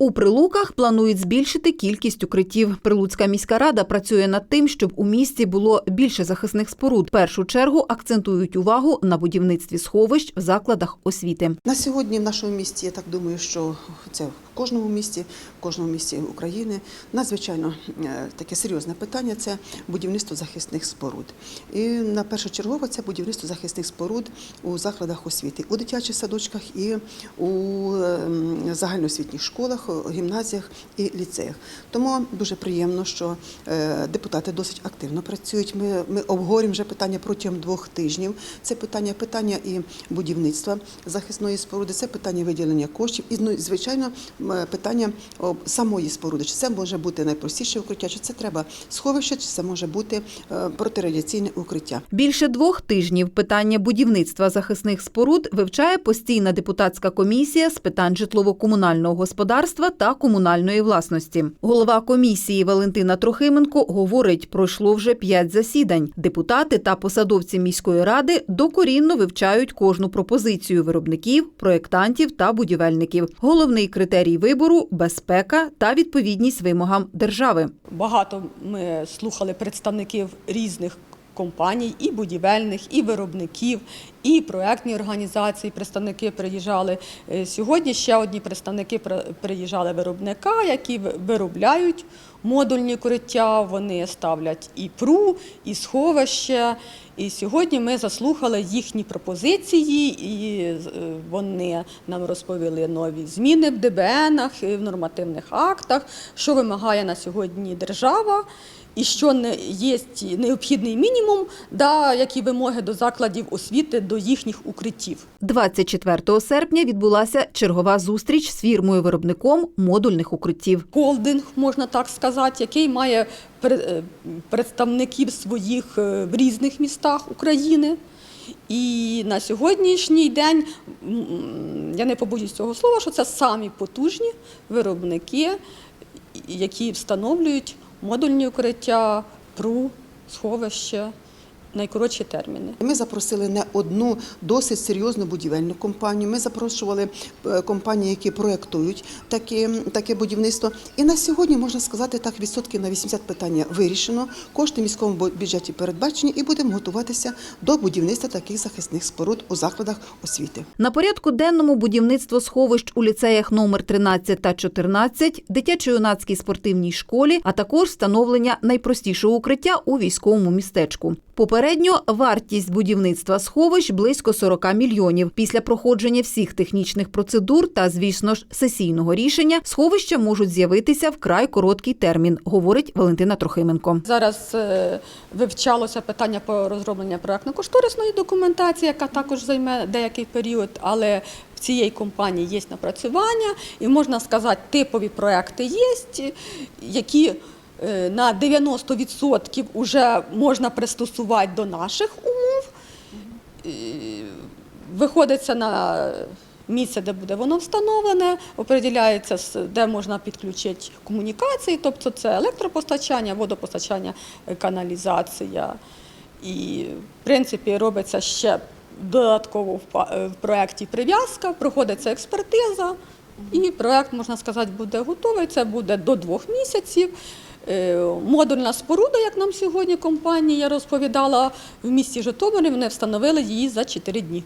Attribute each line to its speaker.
Speaker 1: У Прилуках планують збільшити кількість укриттів. Прилуцька міська рада працює над тим, щоб у місті було більше захисних споруд. В першу чергу акцентують увагу на будівництві сховищ в закладах освіти.
Speaker 2: На сьогодні в нашому місті, я так думаю, що це в кожному місті, в кожному місті України надзвичайно е, таке серйозне питання це будівництво захисних споруд. І на першочергово це будівництво захисних споруд у закладах освіти, у дитячих садочках і у ем, загальноосвітніх школах, гімназіях і ліцеях. Тому дуже приємно, що е, депутати досить активно працюють. Ми, ми обговорюємо вже питання протягом двох тижнів. Це питання питання і будівництва захисної споруди, це питання виділення коштів і ну, звичайно питання самої споруди. Чи це може бути найпростіше укриття, чи це треба сховище, чи це може бути е, протирадіаційне укриття.
Speaker 1: Більше двох тижнів питання будівництва захисних споруд вивчає постійна депутатська комісія з питань житлово-комунального господарства та комунальної власності. Голова комісії Валентина Трохименко говорить, пройшло вже п'ять засідань. Депутати та посадовці міської ради докорінно вивчають кожну пропозицію виробників, проєктантів та будівельників. Головний критерій вибору безпека та відповідність вимогам держави.
Speaker 3: Багато ми слухали представників різних компаній, і будівельних, і виробників, і проектні організації. Представники приїжджали Е, сьогодні. Ще одні представники приїжджали виробника, які виробляють модульні укриття. Вони ставлять і пру, і сховище. І сьогодні ми заслухали їхні пропозиції, і е, вони нам розповіли нові зміни в ДБНах, в нормативних актах, що вимагає на сьогодні держава. І що не є необхідний мінімум, да, які вимоги до закладів освіти, до їхніх укриттів.
Speaker 1: 24 серпня відбулася чергова зустріч з фірмою-виробником модульних укриттів.
Speaker 3: Холдинг, можна так сказати, який має е, представників своїх е, в різних містах України. І на сьогоднішній день я не побоюсь цього слова, що це самі потужні виробники, які встановлюють модульні укриття, пру, сховище, найкоротші терміни.
Speaker 2: Ми запросили не одну досить серйозну будівельну компанію. Ми запрошували е, компанії, які проєктують таке, таке будівництво. І на сьогодні можна сказати, так відсотків на 80 питання вирішено. Кошти в міському бюджеті передбачені, і будемо готуватися до будівництва таких захисних споруд у закладах освіти.
Speaker 1: На порядку денному будівництво сховищ у ліцеях номер 13 та 14, дитячо-юнацькій спортивній школі, а також встановлення найпростішого укриття у військовому містечку. Попередньо вартість будівництва сховищ близько 40 мільйонів. Після проходження всіх технічних процедур та, звісно ж, сесійного рішення сховища можуть з'явитися вкрай короткий термін, говорить Валентина Трохименко.
Speaker 3: Зараз е, вивчалося питання по розробленню проектно-кошторисної документації, яка також займе деякий період, але в цієї компанії є напрацювання, і можна сказати, типові проекти є, які на 90% вже можна пристосувати до наших умов. Виходиться на місце, де буде воно встановлене, определяється, де можна підключити комунікації, тобто це електропостачання, водопостачання, е, каналізація. І, в принципі, робиться ще додатково в е, в проєкті прив'язка, проходиться експертиза, і проєкт, можна сказати, буде готовий. Це буде до двох місяців. Е, Модульна споруда, як нам сьогодні компанія розповідала в місті Житомирі, вони встановили її за 4 дні.